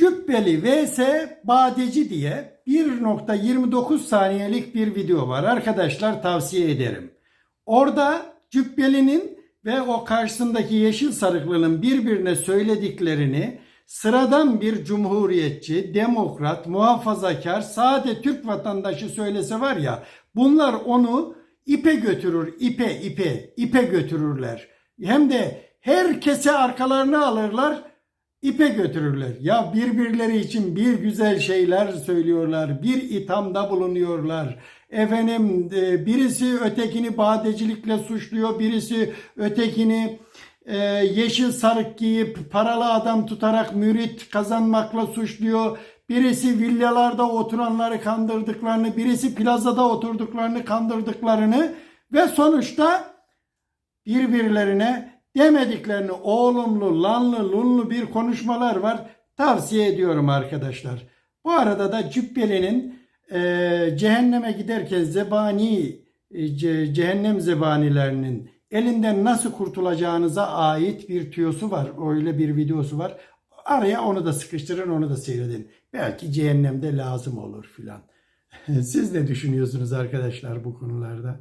Cübbeli vs Badeci diye 1.29 saniyelik bir video var. Arkadaşlar tavsiye ederim. Orada Cübbeli'nin ve o karşısındaki yeşil sarıklının birbirine söylediklerini sıradan bir cumhuriyetçi, demokrat, muhafazakar, sade Türk vatandaşı söylese var ya bunlar onu ipe götürür, ipe ipe, ipe götürürler. Hem de herkese arkalarına alırlar, ipe götürürler. Ya birbirleri için bir güzel şeyler söylüyorlar, bir ithamda bulunuyorlar. Efendim e, birisi ötekini badecilikle suçluyor, birisi ötekini e, yeşil sarık giyip paralı adam tutarak mürit kazanmakla suçluyor. Birisi villalarda oturanları kandırdıklarını, birisi plazada oturduklarını kandırdıklarını ve sonuçta birbirlerine demediklerini oğlumlu, lanlı, lunlu bir konuşmalar var. Tavsiye ediyorum arkadaşlar. Bu arada da Cübbeli'nin e, cehenneme giderken zebani, e, ce- cehennem zebanilerinin elinden nasıl kurtulacağınıza ait bir tüyosu var. Öyle bir videosu var. Araya onu da sıkıştırın, onu da seyredin. Belki cehennemde lazım olur filan. Siz ne düşünüyorsunuz arkadaşlar bu konularda?